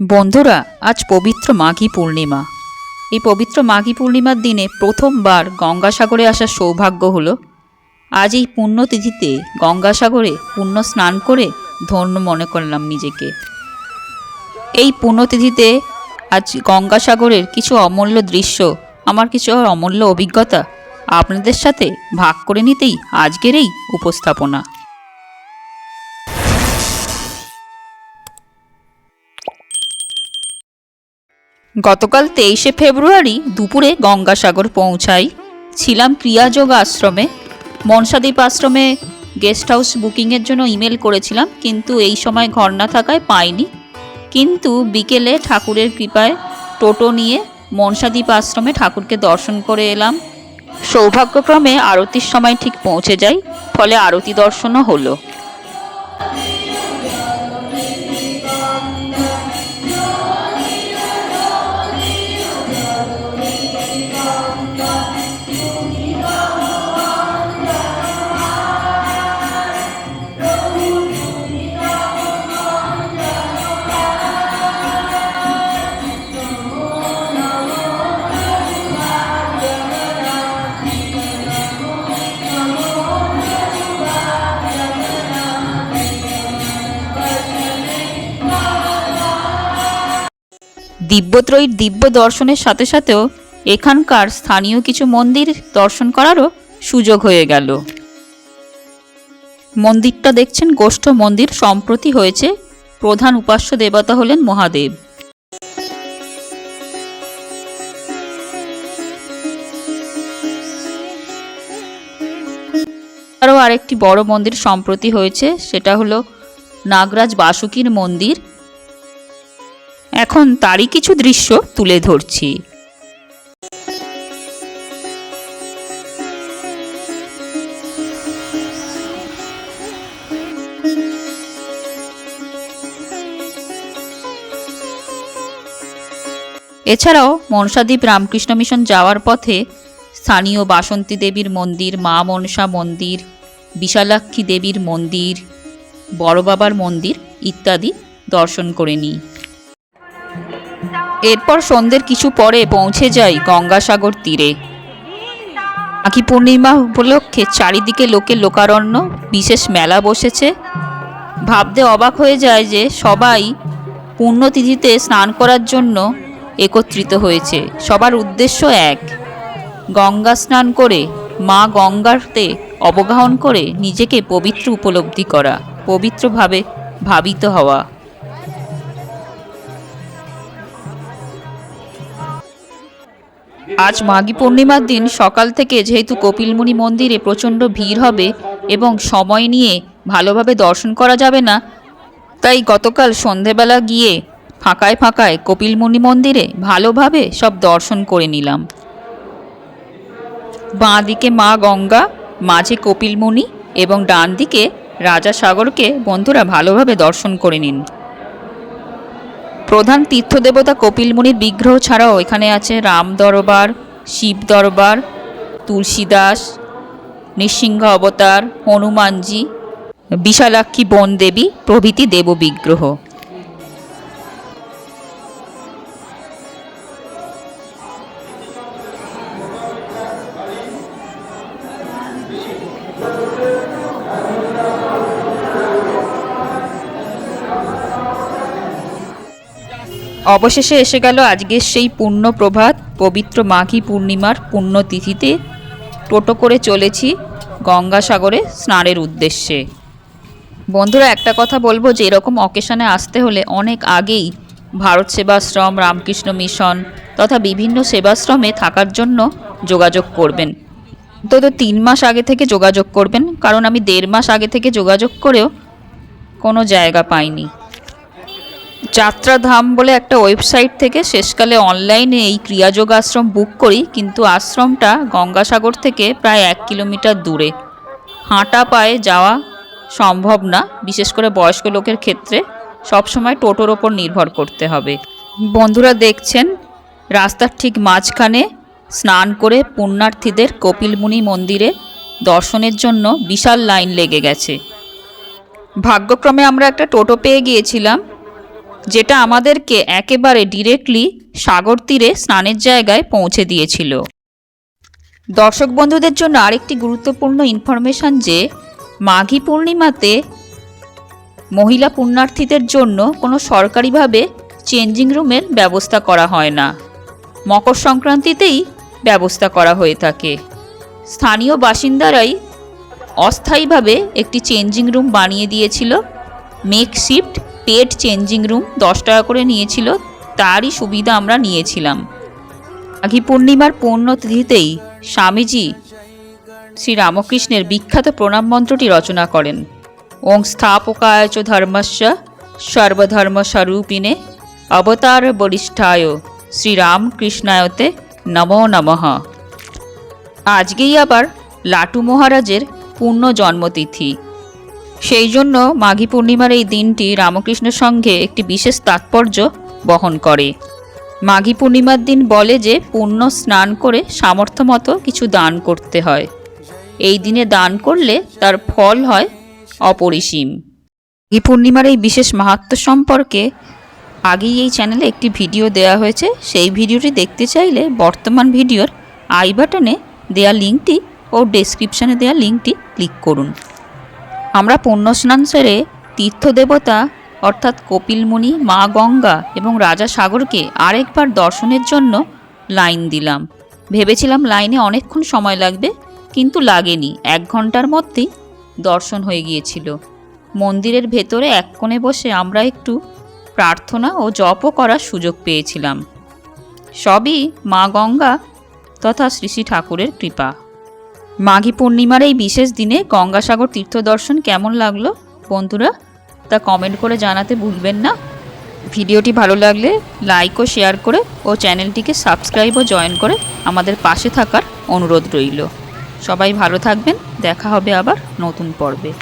বন্ধুরা, আজ পবিত্র মাঘী পূর্ণিমা। এই পবিত্র মাঘী পূর্ণিমার দিনে প্রথমবার গঙ্গাসাগরে আসার সৌভাগ্য হলো, আজ এই পুণ্যতিথিতে গঙ্গাসাগরে পুণ্য স্নান করে ধন্য মনে করলাম নিজেকে। এই পুণ্যতিথিতে আজ গঙ্গাসাগরের কিছু অমূল্য দৃশ্য, আমার কিছু অমূল্য অভিজ্ঞতা আপনাদের সাথে ভাগ করে নিতেই আজকের এই উপস্থাপনা। গতকাল তেইশে ফেব্রুয়ারি দুপুরে গঙ্গাসাগর পৌঁছাই। ছিলাম ক্রিয়াযোগ আশ্রমে। মনসাদ্বীপ আশ্রমে গেস্ট হাউস বুকিংয়ের জন্য ইমেল করেছিলাম, কিন্তু এই সময় ঘর না থাকায় পাইনি। কিন্তু বিকেলে ঠাকুরের কৃপায় টোটো নিয়ে মনসাদ্বীপ আশ্রমে ঠাকুরকে দর্শন করে এলাম। সৌভাগ্যক্রমে আরতির সময় ঠিক পৌঁছে যাই, ফলে আরতি দর্শনও হলো। দিব্যত্রয়ীর দিব্য দর্শনের সাথে সাথেও এখানকার স্থানীয় কিছু মন্দির দর্শন করারও সুযোগ হয়ে গেল। মন্দিরটা দেখছেন গোষ্ঠ মন্দির, সম্প্রতি হয়েছে প্রধান উপাস্য দেবতা হলেন মহাদেব। আরও আরেকটি বড় মন্দির সম্প্রতি হয়েছে, সেটা হলো নাগরাজ বাসুকীর মন্দির। এখন তারই কিছু দৃশ্য তুলে ধরছি। এছাড়াও মনসাদ্বীপ রামকৃষ্ণ মিশন যাওয়ার পথে স্থানীয় বাসন্তী দেবীর মন্দির, মা মনসা মন্দির, বিশালাক্ষী দেবীর মন্দির, বড় বাবার মন্দির ইত্যাদি দর্শন করে নিই। এরপর সন্ধ্যের কিছু পরে পৌঁছে যাই গঙ্গাসাগর তীরে। আখি পূর্ণিমা উপলক্ষে চারিদিকে লোকে লোকারণ্য, বিশেষ মেলা বসেছে। ভাবতে অবাক হয়ে যায় যে সবাই পুণ্যতিথিতে স্নান করার জন্য একত্রিত হয়েছে। সবার উদ্দেশ্য এক। গঙ্গা স্নান করে মা গঙ্গাতে অবগাহন করে নিজেকে পবিত্র উপলব্ধি করা, পবিত্রভাবে ভাবিত হওয়া। আজ মাঘী পূর্ণিমার দিন সকাল থেকে যেহেতু কপিলমুনি মন্দিরে প্রচণ্ড ভিড় হবে এবং সময় নিয়ে ভালোভাবে দর্শন করা যাবে না, তাই গতকাল সন্ধেবেলা গিয়ে ফাঁকায় ফাঁকায় কপিলমুনি মন্দিরে ভালোভাবে সব দর্শন করে নিলাম। বাঁ দিকে মা গঙ্গা, মাঝে কপিলমুনি এবং ডান দিকে রাজা সাগরকে বন্ধুরা ভালোভাবে দর্শন করে নিন। প্রধান তীর্থদেবতা কপিলমুনির বিগ্রহ ছাড়াও এখানে আছে রাম দরবার, শিব দরবার তুলসীদাস নৃসিংহ অবতার, হনুমানজি, বিশালাক্ষী বন দেবী প্রভৃতি দেব অবশেষে এসে গেল আজকের সেই পূর্ণ প্রভাত পবিত্র মাঘী পূর্ণিমার পুণ্যতিথিতে টোটো করে চলেছি গঙ্গাসাগরে স্নানের উদ্দেশ্যে। বন্ধুরা, একটা কথা বলব, যে এরকম অকেশনে আসতে হলে অনেক আগেই ভারত সেবাশ্রম, রামকৃষ্ণ মিশন তথা বিভিন্ন সেবাশ্রমে থাকার জন্য যোগাযোগ করবেন। অন্তত তিন মাস আগে থেকে যোগাযোগ করবেন, কারণ আমি দেড় মাস আগে থেকে যোগাযোগ করেও কোনো জায়গা পাইনি। যাত্রাধাম বলে একটা ওয়েবসাইট থেকে শেষকালে অনলাইনে এই ক্রিয়াযোগ আশ্রম বুক করি, কিন্তু আশ্রমটা গঙ্গাসাগর থেকে প্রায় এক কিলোমিটার দূরে। হাঁটা পায়ে যাওয়া সম্ভব না, বিশেষ করে বয়স্ক লোকের ক্ষেত্রে। সবসময় টোটোর ওপর নির্ভর করতে হবে। বন্ধুরা দেখছেন, রাস্তার ঠিক মাঝখানে স্নান করে পুণ্যার্থীদের কপিলমুনি মন্দিরে দর্শনের জন্য বিশাল লাইন লেগে গেছে। ভাগ্যক্রমে আমরা একটা টোটো পেয়ে গিয়েছিলাম। যেটা আমাদেরকে একেবারে ডিরেক্টলি সাগর তীরে স্নানের জায়গায় পৌঁছে দিয়েছিল। দর্শক বন্ধুদের জন্য আরেকটি গুরুত্বপূর্ণ ইনফরমেশন যে, মাঘী পূর্ণিমাতে মহিলা পুণ্যার্থীদের জন্য কোনো সরকারিভাবে চেঞ্জিং রুমের ব্যবস্থা করা হয় না। মকর সংক্রান্তিতেই ব্যবস্থা করা হয়ে থাকে। স্থানীয় বাসিন্দারাই অস্থায়ীভাবে একটি চেঞ্জিং রুম বানিয়ে দিয়েছিল। মেকশিফট পেড চেঞ্জিং রুম দশ টাকা করে নিয়েছিল, তারই সুবিধা আমরা নিয়েছিলাম। মাঘী পূর্ণিমার পূর্ণতিথিতেই স্বামীজি শ্রী রামকৃষ্ণের বিখ্যাত প্রণাম মন্ত্রটি রচনা করেন। ওং স্থাপকায়চ ধর্মস্য, সর্বধর্মস্বরূপিণে অবতার বরিষ্ঠায় শ্রীরামকৃষ্ণায়তে নমো নমঃ। আজকেই আবার লাটু মহারাজের পূর্ণ জন্মতিথি সেই জন্য মাঘী পূর্ণিমার এই দিনটি রামকৃষ্ণের সঙ্গে একটি বিশেষ তাৎপর্য বহন করে। মাঘী পূর্ণিমার দিন বলে যে পুণ্য স্নান করে সামর্থ্য মতো কিছু দান করতে হয়। এই দিনে দান করলে তার ফল হয় অপরিসীম। মাঘী পূর্ণিমার এই বিশেষ মাহাত্ম্য সম্পর্কে আগেই এই চ্যানেলে একটি ভিডিও দেওয়া হয়েছে। সেই ভিডিওটি দেখতে চাইলে বর্তমান ভিডিওর আই বাটনে দেওয়া লিঙ্কটি ও ডেসক্রিপশানে দেওয়া লিঙ্কটি ক্লিক করুন। আমরা পুণ্যস্নান সেরে তীর্থদেবতা, অর্থাৎ কপিলমুনি, মা গঙ্গা এবং রাজা সাগরকে আরেকবার দর্শনের জন্য লাইন দিলাম। ভেবেছিলাম লাইনে অনেকক্ষণ সময় লাগবে, কিন্তু লাগেনি। এক ঘণ্টার মধ্যেই দর্শন হয়ে গিয়েছিল। মন্দিরের ভেতরে এক কোণে বসে আমরা একটু প্রার্থনা ও জপও করার সুযোগ পেয়েছিলাম। সবই মা গঙ্গা তথা শ্রী শ্রী ঠাকুরের কৃপা। মাঘী পূর্ণিমার এই বিশেষ দিনে গঙ্গাসাগর তীর্থ দর্শন কেমন লাগল বন্ধুরা তা কমেন্ট করে জানাতে ভুলবেন না। ভিডিওটি ভালো লাগলে লাইক ও শেয়ার করে ও চ্যানেলটিকে সাবস্ক্রাইব ও জয়েন করে আমাদের পাশে থাকার অনুরোধ রইল। সবাই ভালো থাকবেন, দেখা হবে আবার নতুন পর্বে।